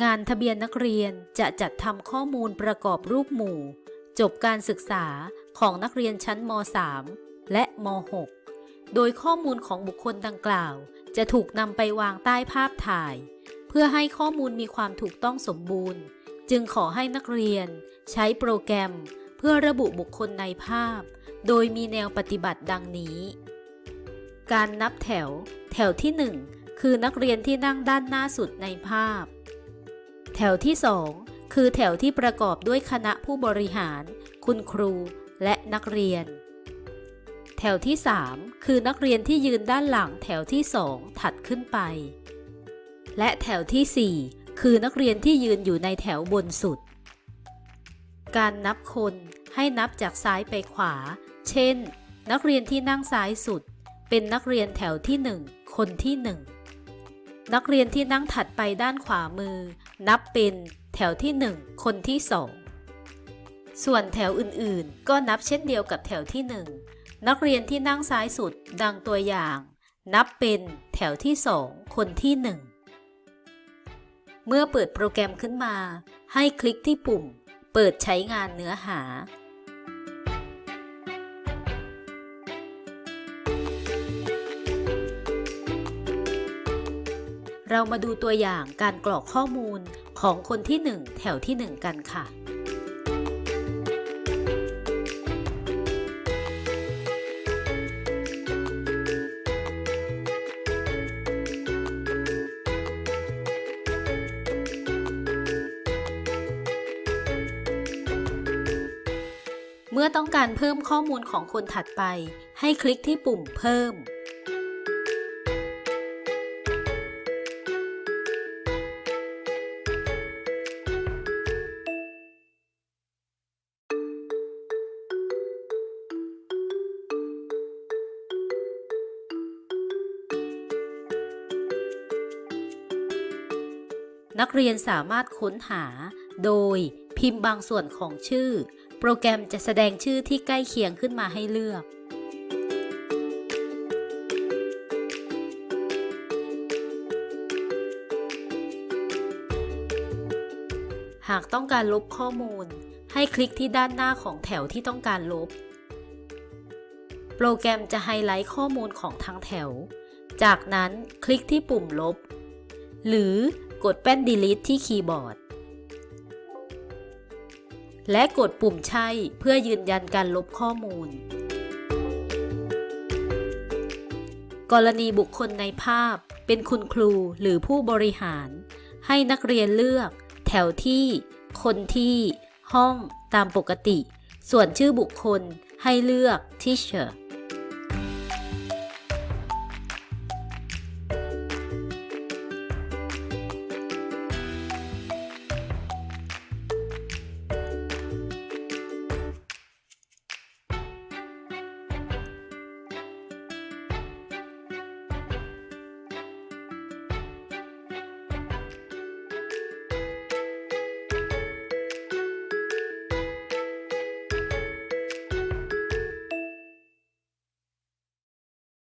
งานทะเบียนนักเรียนจะจัดทำข้อมูลประกอบรูปหมู่ จบการศึกษาของนักเรียนชั้นม .3 และม .6 โดยข้อมูลของบุคคลดังกล่าว จะถูกนำไปวางใต้ภาพถ่าย เพื่อให้ข้อมูลมีความถูกต้องสมบูรณ์ จึงขอให้นักเรียน ใช้โปรแกรม เพื่อระบุบุคคลในภาพ โดยมีแนวปฏิบัติดังนี้ การนับแถว แถวที่ 1 คือนักเรียนที่นั่งด้านหน้าสุดในภาพ แถวที่ 2 คือแถวที่ประกอบด้วยคณะผู้บริหาร คุณครูและนักเรียน แถวที่ 3 คือนักเรียนที่ยืนด้านหลังแถวที่ 2 ถัดขึ้นไป และแถวทีสี่4 คือนักเรียนที่ยืนอยู่ในแถวบนสุด การนับคนให้นับจากซ้ายไปขวา เช่น นักเรียนที่นั่งซ้ายสุด เป็นนักเรียนแถวที่ 1 คนที่ 1 นักเรียนที่นั่งถัดไปด้านขวามือ นับเป็นแถวที่ 1 คนที่ 2 ส่วนแถวอื่นๆ ก็นับเช่นเดียวกับแถวที่ 1 นักเรียนที่นั่งซ้ายสุดดังตัวอย่าง นับเป็นแถวที่ 2 คนที่ 1 เมื่อเปิดโปรแกรมขึ้นมา ให้คลิกที่ปุ่ม เปิดใช้งานเนื้อหา เรามาดูตัวอย่างการกรอกข้อมูลของคนที่ 1 แถวที่ 1 กันค่ะ เมื่อต้องการเพิ่มข้อมูลของคนถัดไป ให้คลิกที่ปุ่มเพิ่ม นักเรียนสามารถค้นหา โดยพิมพ์บางส่วนของชื่อ โปรแกรมจะแสดงชื่อที่ใกล้เคียงขึ้นมาให้เลือก หากต้องการลบข้อมูล ให้คลิกที่ด้านหน้าของแถวที่ต้องการลบ โปรแกรมจะไฮไลท์ข้อมูลของทั้งแถว จากนั้นคลิกที่ปุ่มลบ หรือ กดแป้น delete ที่คีย์บอร์ด และกดปุ่มใช่เพื่อยืนยันการลบข้อมูล กรณีบุคคลในภาพ เป็นคุณครูหรือผู้บริหาร ให้นักเรียนเลือก แถวที่ คนที่ ห้องตามปกติ ส่วนชื่อบุคคลให้เลือก teacher